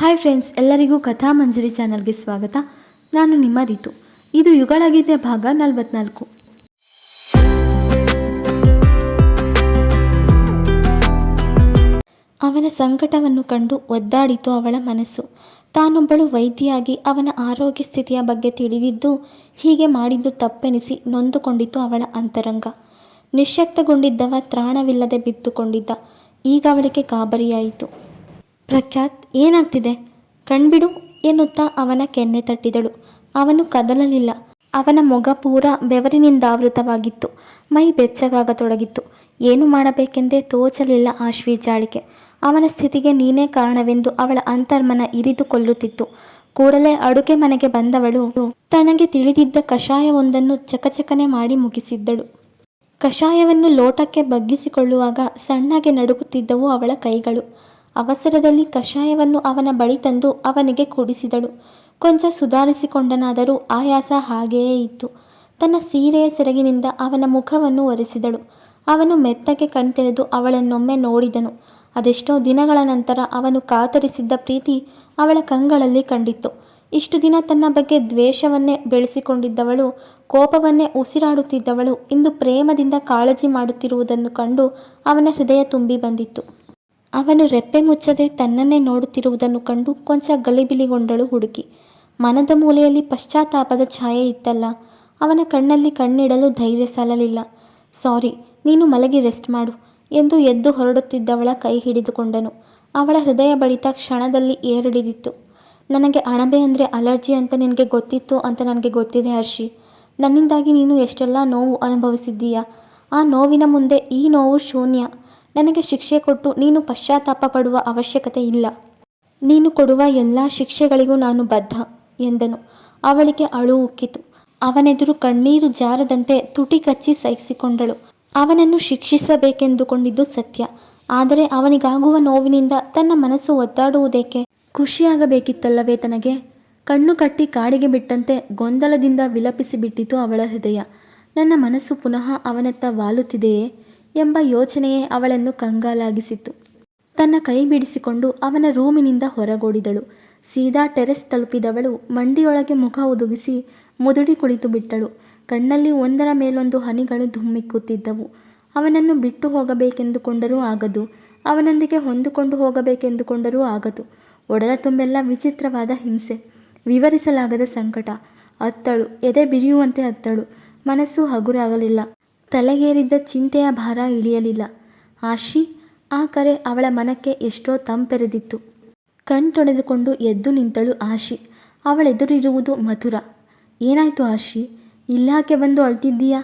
Hi friends ಎಲ್ಲರಿಗೂ ಕಥಾ ಮಂಜರಿ ಚಾನಲ್ಗೆ ಸ್ವಾಗತ. ನಾನು ನಿಮ್ಮ ರಿತು. ಇದು ಯುಗಳಗೀತೆ ಭಾಗ ನಲವತ್ನಾಲ್ಕು. ಅವನ ಸಂಕಟವನ್ನು ಕಂಡು ಒದ್ದಾಡಿತು ಅವಳ ಮನಸ್ಸು. ತಾನೊಬ್ಬಳು ವೈದ್ಯಿಯಾಗಿ ಅವನ ಆರೋಗ್ಯ ಸ್ಥಿತಿಯ ಬಗ್ಗೆ ತಿಳಿದಿದ್ದು ಹೀಗೆ ಮಾಡಿದ್ದು ತಪ್ಪೆನಿಸಿ ನೊಂದುಕೊಂಡಿತು ಅವಳ ಅಂತರಂಗ. ನಿಶ್ಯಕ್ತಗೊಂಡಿದ್ದವ ತ್ರಾಣವಿಲ್ಲದೆ ಬಿದ್ದುಕೊಂಡಿದ್ದ. ಈಗ ಅವಳಿಗೆ ಗಾಬರಿಯಾಯಿತು. ಪ್ರಖ್ಯಾತ್, ಏನಾಗ್ತಿದೆ? ಕಣ್ಬಿಡು ಎನ್ನುತ್ತಾ ಅವನ ಕೆನ್ನೆ ತಟ್ಟಿದಳು. ಅವನು ಕದಲಲಿಲ್ಲ. ಅವನ ಮೊಗ ಪೂರ ಬೆವರಿನಿಂದಾವೃತವಾಗಿತ್ತು ಮೈ ಬೆಚ್ಚಗಾಗತೊಡಗಿತ್ತು ಏನು ಮಾಡಬೇಕೆಂದೇ ತೋಚಲಿಲ್ಲ ಆಶ್ವಿ ಜಾಳಿಕೆ. ಅವನ ಸ್ಥಿತಿಗೆ ನೀನೇ ಕಾರಣವೆಂದು ಅವಳ ಅಂತರ್ಮನ ಇರಿದುಕೊಳ್ಳುತ್ತಿತ್ತು. ಕೂಡಲೇ ಅಡುಗೆ ಮನೆಗೆ ಬಂದವಳು ತನಗೆ ತಿಳಿದಿದ್ದ ಕಷಾಯವೊಂದನ್ನು ಚಕಚಕನೆ ಮಾಡಿ ಮುಗಿಸಿದ್ದಳು. ಕಷಾಯವನ್ನು ಲೋಟಕ್ಕೆ ಬಗ್ಗಿಸಿಕೊಳ್ಳುವಾಗ ಸಣ್ಣಗೆ ನಡುಗುತ್ತಿದ್ದವು ಅವಳ ಕೈಗಳು. ಅವಸರದಲ್ಲಿ ಕಷಾಯವನ್ನು ಅವನ ಬಳಿ ತಂದು ಅವನಿಗೆ ಕುಡಿಸಿದಳು. ಕೊಂಚ ಸುಧಾರಿಸಿಕೊಂಡನಾದರೂ ಆಯಾಸ ಹಾಗೆಯೇ ಇತ್ತು. ತನ್ನ ಸೀರೆಯ ಸೆರಗಿನಿಂದ ಅವನ ಮುಖವನ್ನು ಒರೆಸಿದಳು. ಅವನು ಮೆತ್ತಗೆ ಕಣ್ತೆರೆದು ಅವಳನ್ನೊಮ್ಮೆ ನೋಡಿದನು. ಅದೆಷ್ಟೋ ದಿನಗಳ ನಂತರ ಅವನು ಕಾತರಿಸಿದ್ದ ಪ್ರೀತಿ ಅವಳ ಕಂಗಳಲ್ಲಿ ಕಂಡಿತ್ತು. ಇಷ್ಟು ದಿನ ತನ್ನ ಬಗ್ಗೆ ದ್ವೇಷವನ್ನೇ ಬೆಳೆಸಿಕೊಂಡಿದ್ದವಳು, ಕೋಪವನ್ನೇ ಉಸಿರಾಡುತ್ತಿದ್ದವಳು, ಇಂದು ಪ್ರೇಮದಿಂದ ಕಾಳಜಿ ಮಾಡುತ್ತಿರುವುದನ್ನು ಕಂಡು ಅವನ ಹೃದಯ ತುಂಬಿ ಬಂದಿತ್ತು. ಅವನು ರೆಪ್ಪೆ ಮುಚ್ಚದೆ ತನ್ನನ್ನೇ ನೋಡುತ್ತಿರುವುದನ್ನು ಕಂಡು ಕೊಂಚ ಗಲಿಬಿಲಿಗೊಂಡಳು ಹುಡುಗಿ. ಮನದ ಮೂಲೆಯಲ್ಲಿ ಪಶ್ಚಾತ್ತಾಪದ ಛಾಯೆ ಇತ್ತಲ್ಲ. ಅವನ ಕಣ್ಣಲ್ಲಿ ಕಣ್ಣಿಡಲು ಧೈರ್ಯ ಸಾಲಲಿಲ್ಲ ಸಾರಿ, ನೀನು ಮಲಗಿ ರೆಸ್ಟ್ ಮಾಡು ಎಂದು ಎದ್ದು ಹೊರಡುತ್ತಿದ್ದವಳ ಕೈ ಹಿಡಿದುಕೊಂಡನು. ಅವಳ ಹೃದಯ ಬಡಿತ ಕ್ಷಣದಲ್ಲಿ ಏರಿಡಿದಿತ್ತು ನನಗೆ ಅಣಬೆ ಅಂದರೆ ಅಲರ್ಜಿ ಅಂತ ನಿನಗೆ ಗೊತ್ತಿತ್ತು ಅಂತ ನನಗೆ ಗೊತ್ತಿದೆ ಹರ್ಷಿ. ನನ್ನಿಂದಾಗಿ ನೀನು ಎಷ್ಟೆಲ್ಲ ನೋವು ಅನುಭವಿಸಿದ್ದೀಯಾ? ಆ ನೋವಿನ ಮುಂದೆ ಈ ನೋವು ಶೂನ್ಯ. ನನಗೆ ಶಿಕ್ಷೆ ಕೊಟ್ಟು ನೀನು ಪಶ್ಚಾತ್ತಾಪ ಪಡುವ ಅವಶ್ಯಕತೆ ಇಲ್ಲ. ನೀನು ಕೊಡುವ ಎಲ್ಲ ಶಿಕ್ಷೆಗಳಿಗೂ ನಾನು ಬದ್ಧ, ಎಂದನು. ಅವಳಿಗೆ ಅಳು ಉಕ್ಕಿತು. ಅವನೆದುರು ಕಣ್ಣೀರು ಜಾರದಂತೆ ತುಟಿ ಕಚ್ಚಿ ಸಹಿಸಿಕೊಂಡಳು. ಅವನನ್ನು ಶಿಕ್ಷಿಸಬೇಕೆಂದುಕೊಂಡಿದ್ದು ಸತ್ಯ. ಆದರೆ ಅವನಿಗಾಗುವ ನೋವಿನಿಂದ ತನ್ನ ಮನಸ್ಸು ಒದ್ದಾಡುವುದೇಕೆ? ಖುಷಿಯಾಗಬೇಕಿತ್ತಲ್ಲವೇ ತನಗೆ? ಕಣ್ಣು ಕಟ್ಟಿ ಕಾಡಿಗೆ ಬಿಟ್ಟಂತೆ ಗೊಂದಲದಿಂದ ವಿಲಪಿಸಿಬಿಟ್ಟಿತು ಅವಳ ಹೃದಯ. ನನ್ನ ಮನಸ್ಸು ಪುನಃ ಅವನತ್ತ ವಾಲುತ್ತಿದೆಯೇ? ಎಂಬ ಯೋಚನೆಯೇ ಅವಳನ್ನು ಕಂಗಾಲಾಗಿಸಿತು ತನ್ನ ಕೈ ಬಿಡಿಸಿಕೊಂಡು ಅವನ ರೂಮಿನಿಂದ ಹೊರಗೋಡಿದಳು. ಸೀದಾ ಟೆರೆಸ್ ತಲುಪಿದವಳು ಮಂಡಿಯೊಳಗೆ ಮುಖ ಒದಗಿಸಿ ಮುದುಡಿ ಕುಳಿತು ಬಿಟ್ಟಳು. ಕಣ್ಣಲ್ಲಿ ಒಂದರ ಮೇಲೊಂದು ಹನಿಗಳು ಧುಮ್ಮಿಕ್ಕುತ್ತಿದ್ದವು. ಅವನನ್ನು ಬಿಟ್ಟು ಹೋಗಬೇಕೆಂದುಕೊಂಡರೂ ಆಗದು. ಅವನೊಂದಿಗೆ ಹೊಂದಿಕೊಂಡು ಹೋಗಬೇಕೆಂದುಕೊಂಡರೂ ಆಗದು. ಒಡಲ ತುಂಬೆಲ್ಲ ವಿಚಿತ್ರವಾದ ಹಿಂಸೆ. ವಿವರಿಸಲಾಗದ ಸಂಕಟ. ಅತ್ತಳು. ಎದೆ ಬಿರಿಯುವಂತೆ ಅತ್ತಳು. ಮನಸ್ಸು ಹಗುರಾಗಲಿಲ್ಲ. ತಲೆಗೇರಿದ್ದ ಚಿಂತೆಯ ಭಾರ ಇಳಿಯಲಿಲ್ಲ. ಆಶಿ, ಆ ಕರೆ ಅವಳ ಮನಕ್ಕೆ ಎಷ್ಟೋ ತಂಪೆರೆದಿತ್ತು. ಕಣ್ತೊಳೆದುಕೊಂಡು ಎದ್ದು ನಿಂತಳು ಆಶಿ. ಅವಳೆದುರಿರುವುದು ಮಧುರ. ಏನಾಯ್ತು ಆಶಿ? ಇಲ್ಲಾಕೆ ಬಂದು ಅಳ್ತಿದ್ದೀಯಾ?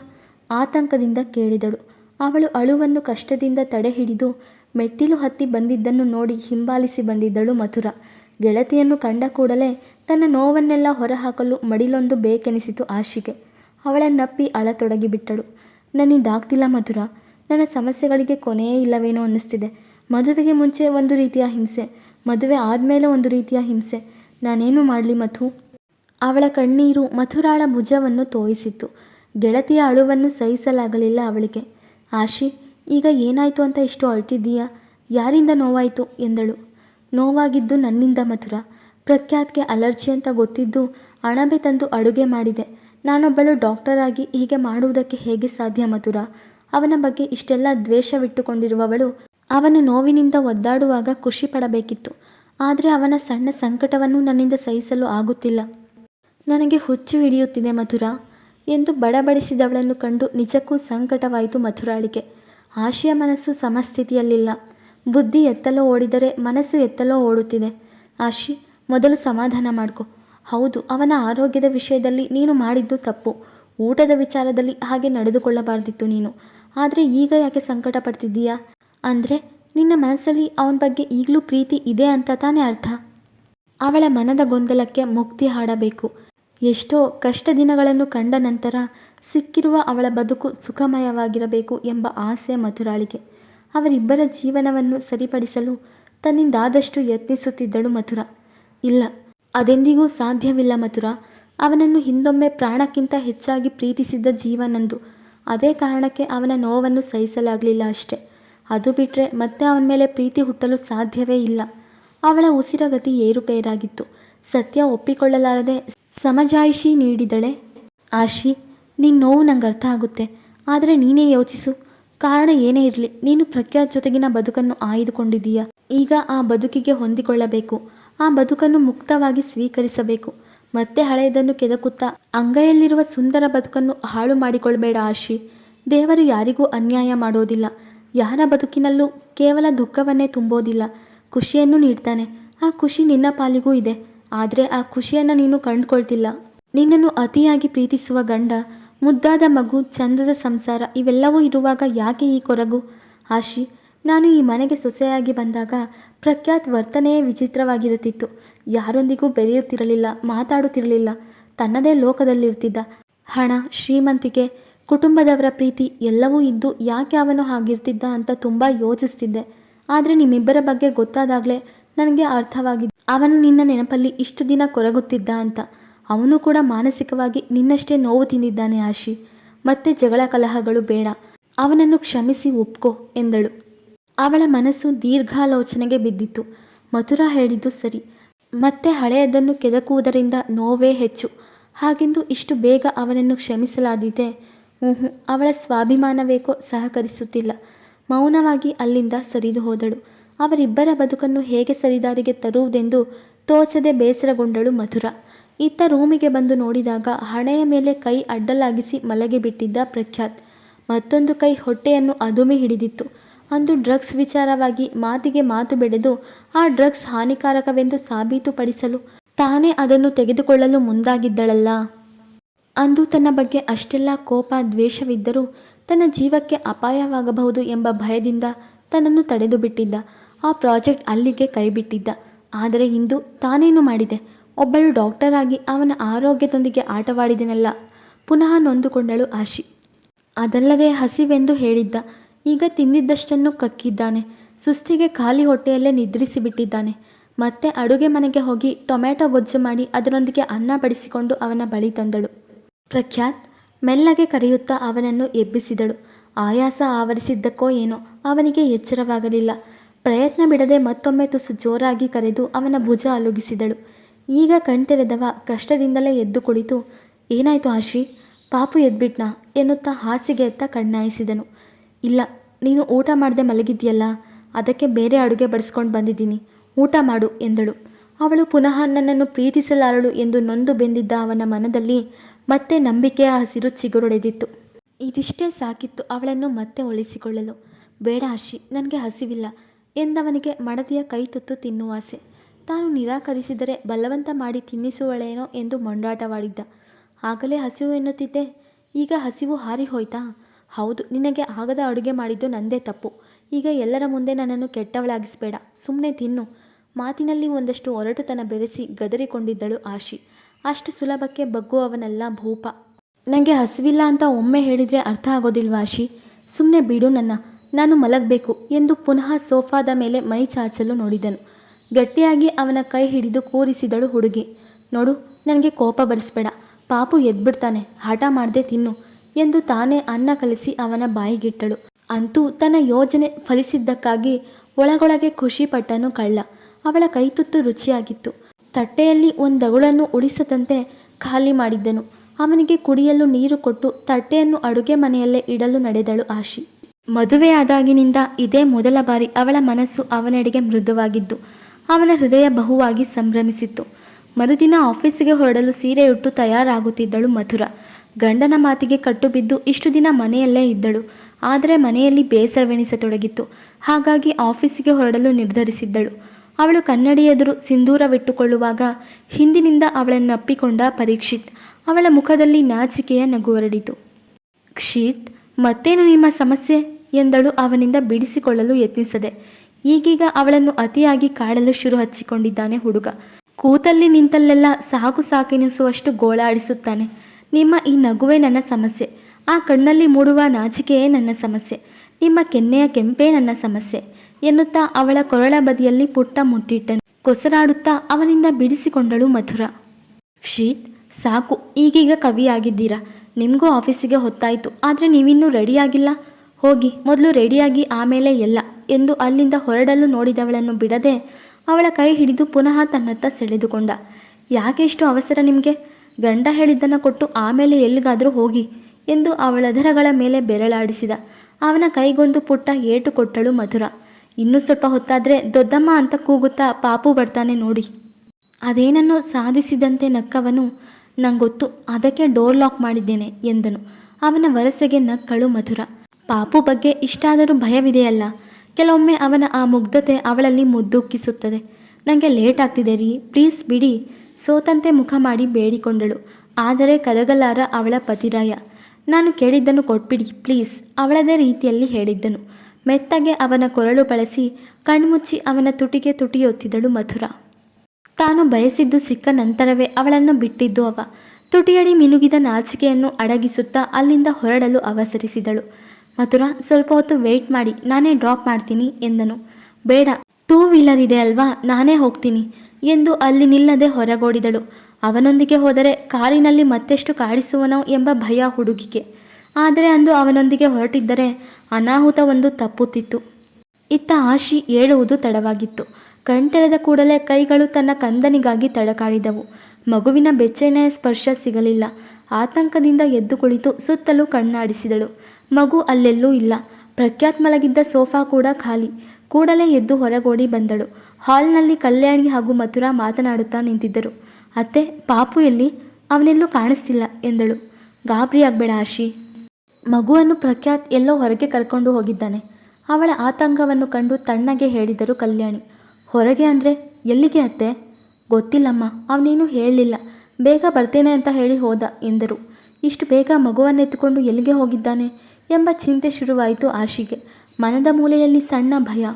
ಆತಂಕದಿಂದ ಕೇಳಿದಳು. ಅವಳು ಅಳುವನ್ನು ಕಷ್ಟದಿಂದ ತಡೆಹಿಡಿದು ಮೆಟ್ಟಿಲು ಹತ್ತಿ ಬಂದಿದ್ದನ್ನು ನೋಡಿ ಹಿಂಬಾಲಿಸಿ ಬಂದಿದ್ದಳು ಮಥುರ ಗೆಳತಿಯನ್ನು ಕಂಡ ಕೂಡಲೇ ತನ್ನ ನೋವನ್ನೆಲ್ಲ ಹೊರಹಾಕಲು ಮಡಿಲೊಂದು ಬೇಕೆನಿಸಿತು ಆಶಿಗೆ. ಅವಳನ್ನಪ್ಪಿ ಅಳತೊಡಗಿಬಿಟ್ಟಳು. ನನ್ನಿಂದಾಗ್ತಿಲ್ಲ ಮಧುರ. ನನ್ನ ಸಮಸ್ಯೆಗಳಿಗೆ ಕೊನೆಯೇ ಇಲ್ಲವೇನೋ ಅನ್ನಿಸ್ತಿದೆ. ಮದುವೆಗೆ ಮುಂಚೆ ಒಂದು ರೀತಿಯ ಹಿಂಸೆ. ಮದುವೆ ಆದಮೇಲೆ ಒಂದು ರೀತಿಯ ಹಿಂಸೆ. ನಾನೇನು ಮಾಡಲಿ ಮಧು? ಅವಳ ಕಣ್ಣೀರು ಮಥುರಾಳ ಭುಜವನ್ನು ತೋಯಿಸಿತ್ತು. ಗೆಳತಿಯ ಅಳುವನ್ನು ಸಹಿಸಲಾಗಲಿಲ್ಲ ಅವಳಿಗೆ. ಆಶಿ, ಈಗ ಏನಾಯಿತು ಅಂತ ಇಷ್ಟು ಅಳ್ತಿದ್ದೀಯಾ? ಯಾರಿಂದ ನೋವಾಯಿತು? ಎಂದಳು. ನೋವಾಗಿದ್ದು ನನ್ನಿಂದ ಮಥುರ ಪ್ರಖ್ಯಾತ್ಗೆ ಅಲರ್ಜಿ ಅಂತ ಗೊತ್ತಿದ್ದು ಅಣಬೆ ತಂದು ಅಡುಗೆ ಮಾಡಿದೆ. ನಾನೊಬ್ಬಳು ಡಾಕ್ಟರ್ ಆಗಿ ಹೀಗೆ ಮಾಡುವುದಕ್ಕೆ ಹೇಗೆ ಸಾಧ್ಯ ಮಧುರ ಅವನ ಬಗ್ಗೆ ಇಷ್ಟೆಲ್ಲ ದ್ವೇಷವಿಟ್ಟುಕೊಂಡಿರುವವಳು ಅವನ ನೋವಿನಿಂದ ಒದ್ದಾಡುವಾಗ ಖುಷಿ ಪಡಬೇಕಿತ್ತು. ಆದರೆ ಅವನ ಸಣ್ಣ ಸಂಕಟವನ್ನು ನನ್ನಿಂದ ಸಹಿಸಲು ಆಗುತ್ತಿಲ್ಲ. ನನಗೆ ಹುಚ್ಚು ಹಿಡಿಯುತ್ತಿದೆ ಮಧುರ ಎಂದು ಬಡಬಡಿಸಿದವಳನ್ನು ಕಂಡು ನಿಜಕ್ಕೂ ಸಂಕಟವಾಯಿತು ಮಧುರಾಳಿಗೆ ಆಶಿಯ ಮನಸ್ಸು ಸಮಸ್ಥಿತಿಯಲ್ಲಿಲ್ಲ. ಬುದ್ಧಿ ಎತ್ತಲೋ ಓಡಿದರೆ ಮನಸ್ಸು ಎತ್ತಲೋ ಓಡುತ್ತಿದೆ. ಆಶಿ, ಮೊದಲು ಸಮಾಧಾನ ಮಾಡ್ಕೊ. ಹೌದು, ಅವನ ಆರೋಗ್ಯದ ವಿಷಯದಲ್ಲಿ ನೀನು ಮಾಡಿದ್ದು ತಪ್ಪು. ಊಟದ ವಿಚಾರದಲ್ಲಿ ಹಾಗೆ ನಡೆದುಕೊಳ್ಳಬಾರ್ದಿತ್ತು ನೀನು. ಆದರೆ ಈಗ ಯಾಕೆ ಸಂಕಟ ಪಡ್ತಿದ್ದೀಯಾ ಅಂದರೆ ನಿನ್ನ ಮನಸ್ಸಲ್ಲಿ ಅವನ ಬಗ್ಗೆ ಈಗಲೂ ಪ್ರೀತಿ ಇದೆ ಅಂತ ತಾನೇ ಅರ್ಥ? ಅವಳ ಮನದ ಗೊಂದಲಕ್ಕೆ ಮುಕ್ತಿ ಹಾಡಬೇಕು. ಎಷ್ಟೋ ಕಷ್ಟ ದಿನಗಳನ್ನು ಕಂಡ ನಂತರ ಸಿಕ್ಕಿರುವ ಅವಳ ಬದುಕು ಸುಖಮಯವಾಗಿರಬೇಕು ಎಂಬ ಆಸೆ ಮಧುರಾಳಿಗೆ. ಅವರಿಬ್ಬರ ಜೀವನವನ್ನು ಸರಿಪಡಿಸಲು ತನ್ನಿಂದಾದಷ್ಟು ಯತ್ನಿಸುತ್ತಿದ್ದಳು ಮಧುರ. ಇಲ್ಲ ಅದೆಂದಿಗೂ ಸಾಧ್ಯವಿಲ್ಲ ಮಧುರ ಅವನನ್ನು ಹಿಂದೊಮ್ಮೆ ಪ್ರಾಣಕ್ಕಿಂತ ಹೆಚ್ಚಾಗಿ ಪ್ರೀತಿಸಿದ್ದ ಜೀವನಂದು. ಅದೇ ಕಾರಣಕ್ಕೆ ಅವನ ನೋವನ್ನು ಸಹಿಸಲಾಗಲಿಲ್ಲ ಅಷ್ಟೆ. ಅದು ಬಿಟ್ಟರೆ ಮತ್ತೆ ಅವನ ಮೇಲೆ ಪ್ರೀತಿ ಹುಟ್ಟಲು ಸಾಧ್ಯವೇ ಇಲ್ಲ. ಅವಳ ಉಸಿರಗತಿ ಏರುಪೇರಾಗಿತ್ತು. ಸತ್ಯ ಒಪ್ಪಿಕೊಳ್ಳಲಾರದೆ ಸಮಜಾಯಿಷಿ ನೀಡಿದಳೆ. ಆಶಿ ನಿನ್ನ ನೋವು ನಂಗೆ ಅರ್ಥ ಆಗುತ್ತೆ. ಆದರೆ ನೀನೇ ಯೋಚಿಸು. ಕಾರಣ ಏನೇ ಇರಲಿ, ನೀನು ಪ್ರಖ್ಯಾತ್ ಜೊತೆಗಿನ ಬದುಕನ್ನು ಆಯ್ದುಕೊಂಡಿದ್ದೀಯ? ಈಗ ಆ ಬದುಕಿಗೆ ಹೊಂದಿಕೊಳ್ಳಬೇಕು. ಆ ಬದುಕನ್ನು ಮುಕ್ತವಾಗಿ ಸ್ವೀಕರಿಸಬೇಕು. ಮತ್ತೆ ಹಳೆಯದನ್ನು ಕೆದಕುತ್ತಾ ಅಂಗೈಯಲ್ಲಿರುವ ಸುಂದರ ಬದುಕನ್ನು ಹಾಳು ಮಾಡಿಕೊಳ್ಬೇಡ ಆಶಿ. ದೇವರು ಯಾರಿಗೂ ಅನ್ಯಾಯ ಮಾಡೋದಿಲ್ಲ. ಯಾರ ಬದುಕಿನಲ್ಲೂ ಕೇವಲ ದುಃಖವನ್ನೇ ತುಂಬೋದಿಲ್ಲ. ಖುಷಿಯನ್ನು ನೀಡ್ತಾನೆ. ಆ ಖುಷಿ ನಿನ್ನ ಪಾಲಿಗೂ ಇದೆ. ಆದರೆ ಆ ಖುಷಿಯನ್ನು ನೀನು ಕಂಡುಕೊಳ್ತಿಲ್ಲ. ನಿನ್ನನ್ನು ಅತಿಯಾಗಿ ಪ್ರೀತಿಸುವ ಗಂಡ, ಮುದ್ದಾದ ಮಗು, ಚಂದದ ಸಂಸಾರ ಇವೆಲ್ಲವೂ ಇರುವಾಗ ಯಾಕೆ ಈ ಕೊರಗು? ಆಶಿ ನಾನು ಈ ಮನೆಗೆ ಸೊಸೆಯಾಗಿ ಬಂದಾಗ ಪ್ರಖ್ಯಾತ್ ವರ್ತನೆಯೇ ವಿಚಿತ್ರವಾಗಿರುತ್ತಿತ್ತು. ಯಾರೊಂದಿಗೂ ಬೆರೆಯುತ್ತಿರಲಿಲ್ಲ, ಮಾತಾಡುತ್ತಿರಲಿಲ್ಲ. ತನ್ನದೇ ಲೋಕದಲ್ಲಿರ್ತಿದ್ದ ಹಣ, ಶ್ರೀಮಂತಿಕೆ, ಕುಟುಂಬದವರ ಪ್ರೀತಿ ಎಲ್ಲವೂ ಇದ್ದು ಯಾಕೆ ಅವನು ಹಾಗಿರ್ತಿದ್ದ ಅಂತ ತುಂಬ ಯೋಚಿಸ್ತಿದ್ದೆ. ಆದರೆ ನಿಮ್ಮಿಬ್ಬರ ಬಗ್ಗೆ ಗೊತ್ತಾದಾಗಲೇ ನನಗೆ ಅರ್ಥವಾಗಿದ್ದು ಅವನು ನಿನ್ನ ನೆನಪಲ್ಲಿ ಇಷ್ಟು ದಿನ ಕೊರಗುತ್ತಿದ್ದ ಅಂತ. ಅವನು ಕೂಡ ಮಾನಸಿಕವಾಗಿ ನಿನ್ನಷ್ಟೇ ನೋವು ತಿಂದಿದ್ದಾನೆ ಆಶಿ. ಮತ್ತೆ ಜಗಳ ಕಲಹಗಳು ಬೇಡ. ಅವನನ್ನು ಕ್ಷಮಿಸಿ ಒಪ್ಕೋ ಎಂದಳು. ಅವಳ ಮನಸ್ಸು ದೀರ್ಘಾಲೋಚನೆಗೆ ಬಿದ್ದಿತು ಮಥುರಾ ಹೇಳಿದ್ದು ಸರಿ. ಮತ್ತೆ ಹಳೆಯದನ್ನು ಕೆದಕುವುದರಿಂದ ನೋವೇ ಹೆಚ್ಚು. ಹಾಗೆಂದು ಇಷ್ಟು ಬೇಗ ಅವನನ್ನು ಕ್ಷಮಿಸಲಾದೀತೆ ಹ್ಞೂ ಅವಳ ಸ್ವಾಭಿಮಾನವೇಕೋ ಸಹಕರಿಸುತ್ತಿಲ್ಲ. ಮೌನವಾಗಿ ಅಲ್ಲಿಂದ ಸರಿದು ಹೋದಳು. ಅವರಿಬ್ಬರ ಬದುಕನ್ನು ಹೇಗೆ ಸರಿದಾರಿಗೆ ತರುವುದೆಂದು ತೋಚದೆ ಬೇಸರಗೊಂಡಳು ಮಧುರ. ಇತ್ತ ರೂಮಿಗೆ ಬಂದು ನೋಡಿದಾಗ ಹಣೆಯ ಮೇಲೆ ಕೈ ಅಡ್ಡಲಾಗಿಸಿ ಮಲಗಿಬಿಟ್ಟಿದ್ದ ಪ್ರಖ್ಯಾತ್. ಮತ್ತೊಂದು ಕೈ ಹೊಟ್ಟೆಯನ್ನು ಅದುಮಿ ಹಿಡಿದಿತ್ತು. ಅಂದು ಡ್ರಗ್ಸ್ ವಿಚಾರವಾಗಿ ಮಾತಿಗೆ ಮಾತು ಬೆಳೆದು ಆ ಡ್ರಗ್ಸ್ ಹಾನಿಕಾರಕವೆಂದು ಸಾಬೀತುಪಡಿಸಲು ತಾನೇ ಅದನ್ನು ತೆಗೆದುಕೊಳ್ಳಲು ಮುಂದಾಗಿದ್ದಳಲ್ಲ. ಅಂದು ತನ್ನ ಬಗ್ಗೆ ಅಷ್ಟೆಲ್ಲ ಕೋಪ ದ್ವೇಷವಿದ್ದರೂ ತನ್ನ ಜೀವಕ್ಕೆ ಅಪಾಯವಾಗಬಹುದು ಎಂಬ ಭಯದಿಂದ ತನ್ನನ್ನು ತಡೆದು ಬಿಟ್ಟಿದ್ದ. ಆ ಪ್ರಾಜೆಕ್ಟ್ ಅಲ್ಲಿಗೆ ಕೈಬಿಟ್ಟಿದ್ದ. ಆದರೆ ಇಂದು ತಾನೇನು ಮಾಡಿದೆ? ಒಬ್ಬಳು ಡಾಕ್ಟರ್ ಆಗಿ ಅವನ ಆರೋಗ್ಯದೊಂದಿಗೆ ಆಟವಾಡಿದೆನಲ್ಲ. ಪುನಃ ನೊಂದುಕೊಂಡಳು ಆಶಿ. ಅದಲ್ಲದೆ ಹಸಿವೆಂದು ಹೇಳಿದ್ದ. ಈಗ ತಿಂದಿದ್ದಷ್ಟನ್ನು ಕಕ್ಕಿದ್ದಾನೆ. ಸುಸ್ತಿಗೆ ಖಾಲಿ ಹೊಟ್ಟೆಯಲ್ಲೇ ನಿದ್ರಿಸಿ ಬಿಟ್ಟಿದ್ದಾನೆ. ಮತ್ತೆ ಅಡುಗೆ ಮನೆಗೆ ಹೋಗಿ ಟೊಮ್ಯಾಟೊ ಗೊಜ್ಜು ಮಾಡಿ ಅದರೊಂದಿಗೆ ಅನ್ನ ಬಡಿಸಿಕೊಂಡು ಅವನ ಬಳಿ ತಂದಳು. ಪ್ರಖ್ಯಾತ್ ಮೆಲ್ಲಗೆ ಕರೆಯುತ್ತಾ ಅವನನ್ನು ಎಬ್ಬಿಸಿದಳು. ಆಯಾಸ ಆವರಿಸಿದ್ದಕ್ಕೋ ಏನೋ, ಅವನಿಗೆ ಎಚ್ಚರವಾಗಲಿಲ್ಲ. ಪ್ರಯತ್ನ ಬಿಡದೆ ಮತ್ತೊಮ್ಮೆ ತುಸು ಜೋರಾಗಿ ಕರೆದು ಅವನ ಭುಜ ಅಲುಗಿಸಿದಳು. ಈಗ ಕಣ್ತೆರೆದವ ಕಷ್ಟದಿಂದಲೇ ಎದ್ದು ಕುಳಿತು, ಏನಾಯ್ತು ಆಶಿ? ಪಾಪು ಎದ್ಬಿಟ್ನಾ? ಎನ್ನುತ್ತಾ ಹಾಸಿಗೆ ಎತ್ತ ಕಣ್ಣಾಯಿಸಿದನು. ಇಲ್ಲ, ನೀನು ಊಟ ಮಾಡದೆ ಮಲಗಿದ್ಯಲ್ಲ ಅದಕ್ಕೆ ಬೇರೆ ಅಡುಗೆ ಬಡಿಸ್ಕೊಂಡು ಬಂದಿದ್ದೀನಿ, ಊಟ ಮಾಡು ಎಂದಳು. ಅವಳು ಪುನಃ ನನ್ನನ್ನು ಪ್ರೀತಿಸಲಾರಳು ಎಂದು ನೊಂದು ಬೆಂದಿದ್ದ ಅವನ ಮನದಲ್ಲಿ ಮತ್ತೆ ನಂಬಿಕೆಯ ಹಸಿರು ಚಿಗುರೊಡೆದಿತ್ತು. ಇದಿಷ್ಟೇ ಸಾಕಿತ್ತು ಅವಳನ್ನು ಮತ್ತೆ ಉಳಿಸಿಕೊಳ್ಳಲು. ಬೇಡ ಹಸಿ ನನಗೆ ಹಸಿವಿಲ್ಲ ಎಂದವನಿಗೆ ಮಡದಿಯ ಕೈ ತುತ್ತು ತಿನ್ನುವ ಆಸೆ. ತಾನು ನಿರಾಕರಿಸಿದರೆ ಬಲವಂತ ಮಾಡಿ ತಿನ್ನಿಸುವಳೇನೋ ಎಂದು ಮೊಂಡಾಟವಾಡಿದ್ದ. ಆಗಲೇ ಹಸಿವು ಎನ್ನುತ್ತಿದ್ದೆ, ಈಗ ಹಸಿವು ಹಾರಿ ಹೋಯ್ತಾ? ಹೌದು, ನಿನಗೆ ಆಗದ ಅಡುಗೆ ಮಾಡಿದ್ದು ನಂದೇ ತಪ್ಪು. ಈಗ ಎಲ್ಲರ ಮುಂದೆ ನನ್ನನ್ನು ಕೆಟ್ಟವಳಾಗಿಸಬೇಡ. ಸುಮ್ಮನೆ ತಿನ್ನು. ಮಾತಿನಲ್ಲಿ ಒಂದಷ್ಟು ಒರಟುತನ ಬೆರೆಸಿ ಗದರಿಕೊಂಡಿದ್ದಳು ಆಶಿ. ಅಷ್ಟು ಸುಲಭಕ್ಕೆ ಬಗ್ಗುವವನಲ್ಲ ಭೂಪ. ನನಗೆ ಹಸಿವಿಲ್ಲ ಅಂತ ಒಮ್ಮೆ ಹೇಳಿದರೆ ಅರ್ಥ ಆಗೋದಿಲ್ವಾ ಆಶಿ? ಸುಮ್ಮನೆ ಬಿಡು ನನ್ನ. ನಾನು ಮಲಗಬೇಕು ಎಂದು ಪುನಃ ಸೋಫಾದ ಮೇಲೆ ಮೈ ಚಾಚಲು ನೋಡಿದನು. ಗಟ್ಟಿಯಾಗಿ ಅವನ ಕೈ ಹಿಡಿದು ಕೂರಿಸಿದಳು ಹುಡುಗಿ. ನೋಡು, ನನಗೆ ಕೋಪ ಬರಿಸ್ಬೇಡ. ಪಾಪು ಎದ್ಬಿಡ್ತಾನೆ. ಹಠ ಮಾಡದೆ ತಿನ್ನು. ಎಂದು ತಾನೇ ಅನ್ನ ಕಲಿಸಿ ಅವನ ಬಾಯಿಗಿಟ್ಟಳು. ಅಂತೂ ತನ್ನ ಯೋಜನೆ ಫಲಿಸಿದ್ದಕ್ಕಾಗಿ ಒಳಗೊಳಗೆ ಖುಷಿಪಟ್ಟನು ಕಳ್ಳ. ಅವಳ ಕೈತುತ್ತು ರುಚಿಯಾಗಿತ್ತು. ತಟ್ಟೆಯಲ್ಲಿ ಒಂದಗುಳನ್ನು ಉಳಿಸದಂತೆ ಖಾಲಿ ಮಾಡಿದ್ದನು. ಅವನಿಗೆ ಕುಡಿಯಲು ನೀರು ಕೊಟ್ಟು ತಟ್ಟೆಯನ್ನು ಅಡುಗೆ ಮನೆಯಲ್ಲೇ ಇಡಲು ನಡೆದಳು ಆಶಿ. ಮದುವೆಯಾದಾಗಿನಿಂದ ಇದೇ ಮೊದಲ ಬಾರಿ ಅವಳ ಮನಸ್ಸು ಅವನೆಡೆಗೆ ಮೃದುವಾಗಿದ್ದು, ಅವನ ಹೃದಯ ಬಹುವಾಗಿ ಸಂಭ್ರಮಿಸಿತ್ತು. ಮರುದಿನ ಆಫೀಸಿಗೆ ಹೊರಡಲು ಸೀರೆಯುಟ್ಟು ತಯಾರಾಗುತ್ತಿದ್ದಳು ಮಥುರಾ ಗಂಡನ ಮಾತಿಗೆ ಕಟ್ಟುಬಿದ್ದು ಇಷ್ಟು ದಿನ ಮನೆಯಲ್ಲೇ ಇದ್ದಳು. ಆದರೆ ಮನೆಯಲ್ಲಿ ಬೇಸರವೆನಿಸತೊಡಗಿತ್ತು ಹಾಗಾಗಿ ಆಫೀಸಿಗೆ ಹೊರಡಲು ನಿರ್ಧರಿಸಿದ್ದಳು. ಅವಳು ಕನ್ನಡಿ ಎದುರು ಸಿಂಧೂರವಿಟ್ಟುಕೊಳ್ಳುವಾಗ ಹಿಂದಿನಿಂದ ಅವಳನ್ನಪ್ಪಿಕೊಂಡ ಪರೀಕ್ಷಿತ್ ಅವಳ ಮುಖದಲ್ಲಿ ನಾಚಿಕೆಯ ನಗು ಹೊರಡಿತು. ಕ್ಷೀತ್, ಮತ್ತೇನು ನಿಮ್ಮ ಸಮಸ್ಯೆ? ಎಂದಳು ಅವನಿಂದ ಬಿಡಿಸಿಕೊಳ್ಳಲು ಯತ್ನಿಸದೆ. ಈಗೀಗ ಅವಳನ್ನು ಅತಿಯಾಗಿ ಕಾಡಲು ಶುರು ಹಚ್ಚಿಕೊಂಡಿದ್ದಾನೆ ಹುಡುಗ. ಕೂತಲ್ಲಿ ನಿಂತಲ್ಲೆಲ್ಲ ಸಾಕು ಸಾಕೆನಿಸುವಷ್ಟು ಗೋಳಾಡಿಸುತ್ತಾನೆ. ನಿಮ್ಮ ಈ ನಗುವೇ ನನ್ನ ಸಮಸ್ಯೆ. ಆ ಕಣ್ಣಲ್ಲಿ ಮೂಡುವ ನಾಚಿಕೆಯೇ ನನ್ನ ಸಮಸ್ಯೆ. ನಿಮ್ಮ ಕೆನ್ನೆಯ ಕೆಂಪೇ ನನ್ನ ಸಮಸ್ಯೆ. ಎನ್ನುತ್ತಾ ಅವಳ ಕೊರಳ ಬದಿಯಲ್ಲಿ ಪುಟ್ಟ ಮುತ್ತಿಟ್ಟನು. ಕೊಸರಾಡುತ್ತಾ ಅವನಿಂದ ಬಿಡಿಸಿಕೊಂಡಳು ಮಧುರ. ಕ್ಷೀತ್ ಸಾಕು, ಈಗೀಗ ಕವಿಯಾಗಿದ್ದೀರಾ? ನಿಮಗೂ ಆಫೀಸಿಗೆ ಹೊತ್ತಾಯಿತು, ಆದರೆ ನೀವಿನ್ನೂ ರೆಡಿಯಾಗಿಲ್ಲ. ಹೋಗಿ, ಮೊದಲು ರೆಡಿಯಾಗಿ ಆಮೇಲೆ ಎಲ್ಲ ಎಂದು ಅಲ್ಲಿಂದ ಹೊರಡಲು ನೋಡಿದವಳನ್ನು ಬಿಡದೆ ಅವಳ ಕೈ ಹಿಡಿದು ಪುನಃ ತನ್ನತ್ತ ಸೆಳೆದುಕೊಂಡ. ಯಾಕೆ ಇಷ್ಟು ಅವಸರ ನಿಮಗೆ? ಗಂಡ ಹೇಳಿದ್ದನ್ನು ಕೊಟ್ಟು ಆಮೇಲೆ ಎಲ್ಲಿಗಾದರೂ ಹೋಗಿ ಎಂದು ಅವಳ ಧರಗಳ ಮೇಲೆ ಬೆರಳಾಡಿಸಿದ. ಅವನ ಕೈಗೊಂದು ಪುಟ್ಟ ಏಟು ಕೊಟ್ಟಳು ಮಧುರ. ಇನ್ನೂ ಸ್ವಲ್ಪ ಹೊತ್ತಾದರೆ ದೊಡ್ಡಮ್ಮ ಅಂತ ಕೂಗುತ್ತಾ ಪಾಪು ಬರ್ತಾನೆ ನೋಡಿ. ಅದೇನನ್ನು ಸಾಧಿಸಿದಂತೆ ನಕ್ಕವನು, ನಂಗೊತ್ತು ಅದಕ್ಕೆ ಡೋರ್ ಲಾಕ್ ಮಾಡಿದ್ದೇನೆ ಎಂದನು. ಅವನ ವರಸೆಗೆ ನಕ್ಕಳು ಮಧುರ. ಪಾಪು ಬಗ್ಗೆ ಇಷ್ಟಾದರೂ ಭಯವಿದೆಯಲ್ಲ. ಕೆಲವೊಮ್ಮೆ ಅವನ ಆ ಮುಗ್ಧತೆ ಅವಳಲ್ಲಿ ಮುದ್ದುಕ್ಕಿಸುತ್ತದೆ ನನಗೆ ಲೇಟ್ ಆಗ್ತಿದೆ ರೀ. ಪ್ಲೀಸ್ ಬಿಡಿ. ಸೋತಂತೆ ಮುಖ ಮಾಡಿ ಬೇಡಿಕೊಂಡಳು. ಆದರೆ ಕರಗಲಾರ ಅವಳ ಪತಿರಾಯ, ನಾನು ಕೇಳಿದ್ದನ್ನು ಕೊಟ್ಬಿಡಿ, ಪ್ಲೀಸ್, ಅವಳದೇ ರೀತಿಯಲ್ಲಿ ಹೇಳಿದ್ದನು. ಮೆತ್ತಗೆ ಅವನ ಕೊರಳು ಬಳಸಿ ಕಣ್ಮುಚ್ಚಿ ಅವನ ತುಟಿಗೆ ತುಟಿಯೊತ್ತಿದಳು ಮಥುರ. ತಾನು ಬಯಸಿದ್ದು ಸಿಕ್ಕ ನಂತರವೇ ಅವಳನ್ನು ಬಿಟ್ಟಿದ್ದು ಅವ. ತುಟಿಯಡಿ ಮಿನುಗಿದ ನಾಚಿಕೆಯನ್ನು ಅಡಗಿಸುತ್ತಾ ಅಲ್ಲಿಂದ ಹೊರಡಲು ಅವಸರಿಸಿದಳು. ಮಧುರ ಸ್ವಲ್ಪ ಹೊತ್ತು ವೆಯ್ಟ್ ಮಾಡಿ, ನಾನೇ ಡ್ರಾಪ್ ಮಾಡ್ತೀನಿ ಎಂದನು. ಬೇಡ, ಟೂ ವೀಲರ್ ಇದೆ ಅಲ್ವಾ, ನಾನೇ ಹೋಗ್ತೀನಿ. ಎಂದು ಅಲ್ಲಿ ನಿಲ್ಲದೆ ಹೊರಗೋಡಿದಳು. ಅವನೊಂದಿಗೆ ಹೋದರೆ ಕಾರಿನಲ್ಲಿ ಮತ್ತೆಷ್ಟು ಕಾಡಿಸುವನೋ ಎಂಬ ಭಯ ಹುಡುಗಿಗೆ. ಆದರೆ ಅಂದು ಅವನೊಂದಿಗೆ ಹೊರಟಿದ್ದರೆ ಅನಾಹುತ ಒಂದು ತಪ್ಪುತ್ತಿತ್ತು. ಇತ್ತ ಆಶಿ ಏಳುವುದು ತಡವಾಗಿತ್ತು. ಕಣ್ತೆರೆದ ಕೂಡಲೇ ಕೈಗಳು ತನ್ನ ಕಂದನಿಗಾಗಿ ತಡಕಾಡಿದವು. ಮಗುವಿನ ಬೆಚ್ಚನೆಯ ಸ್ಪರ್ಶ ಸಿಗಲಿಲ್ಲ. ಆತಂಕದಿಂದ ಎದ್ದು ಕುಳಿತು ಸುತ್ತಲೂ ಕಣ್ಣಾಡಿಸಿದಳು. ಮಗು ಅಲ್ಲೆಲ್ಲೂ ಇಲ್ಲ. ಪ್ರಖ್ಯಾತ್ ಮಲಗಿದ್ದ ಸೋಫಾ ಕೂಡ ಖಾಲಿ. ಕೂಡಲೇ ಎದ್ದು ಹೊರಗೋಡಿ ಬಂದಳು. ಹಾಲ್ನಲ್ಲಿ ಕಲ್ಯಾಣಿ ಹಾಗೂ ಮಥುರಾ ಮಾತನಾಡುತ್ತಾ ನಿಂತಿದ್ದರು. ಅತ್ತೆ, ಪಾಪು ಎಲ್ಲಿ? ಅವನೆಲ್ಲೂ ಕಾಣಿಸ್ತಿಲ್ಲ, ಎಂದಳು. ಗಾಬರಿ ಆಗ್ಬೇಡ ಆಶಿ. ಮಗುವನ್ನು ಪ್ರಖ್ಯಾತ್ ಎಲ್ಲೋ ಹೊರಗೆ ಕರ್ಕೊಂಡು ಹೋಗಿದ್ದಾನೆ. ಅವಳ ಆತಂಕವನ್ನು ಕಂಡು ತಣ್ಣಗೆ ಹೇಳಿದರು ಕಲ್ಯಾಣಿ. ಹೊರಗೆ ಅಂದರೆ ಎಲ್ಲಿಗೆ ಅತ್ತೆ? ಗೊತ್ತಿಲ್ಲಮ್ಮ, ಅವನೇನು ಹೇಳಲಿಲ್ಲ. ಬೇಗ ಬರ್ತೇನೆ ಅಂತ ಹೇಳಿ ಹೋದ, ಎಂದರು. ಇಷ್ಟು ಬೇಗ ಮಗುವನ್ನೆತ್ತುಕೊಂಡು ಎಲ್ಲಿಗೆ ಹೋಗಿದ್ದಾನೆ? ಎಂಬ ಚಿಂತೆ ಶುರುವಾಯಿತು ಆಶಿಗೆ. ಮನದ ಮೂಲೆಯಲ್ಲಿ ಸಣ್ಣ ಭಯ.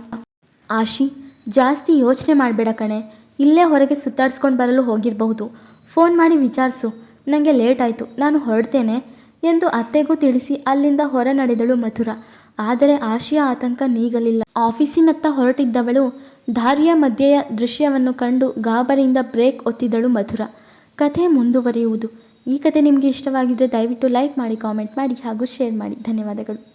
ಆಶಿ ಜಾಸ್ತಿ ಯೋಚನೆ ಮಾಡಬೇಡ ಕಣೆ. ಇಲ್ಲೇ ಹೊರಗೆ ಸುತ್ತಾಡ್ಸ್ಕೊಂಡು ಬರಲು ಹೋಗಿರಬಹುದು. ಫೋನ್ ಮಾಡಿ ವಿಚಾರಿಸು. ನನಗೆ ಲೇಟ್ ಆಯಿತು. ನಾನು ಹೊರಡ್ತೇನೆ ಎಂದು ಅತ್ತೆಗೂ ತಿಳಿಸಿ ಅಲ್ಲಿಂದ ಹೊರ ನಡೆದಳು ಮಥುರ ಆದರೆ ಆಶಿಯ ಆತಂಕ ನೀಗಲಿಲ್ಲ. ಆಫೀಸಿನತ್ತ ಹೊರಟಿದ್ದವಳು ದಾರಿಯ ಮಧ್ಯೆಯ ದೃಶ್ಯವನ್ನು ಕಂಡು ಗಾಬರಿಯಿಂದ ಬ್ರೇಕ್ ಒತ್ತಿದಳು ಮಧುರ. ಕಥೆ ಮುಂದುವರಿಯುವುದು. ಈ ಕಥೆ ನಿಮಗೆ ಇಷ್ಟವಾಗಿದ್ದರೆ ದಯವಿಟ್ಟು ಲೈಕ್ ಮಾಡಿ, ಕಾಮೆಂಟ್ ಮಾಡಿ ಹಾಗೂ ಶೇರ್ ಮಾಡಿ. ಧನ್ಯವಾದಗಳು.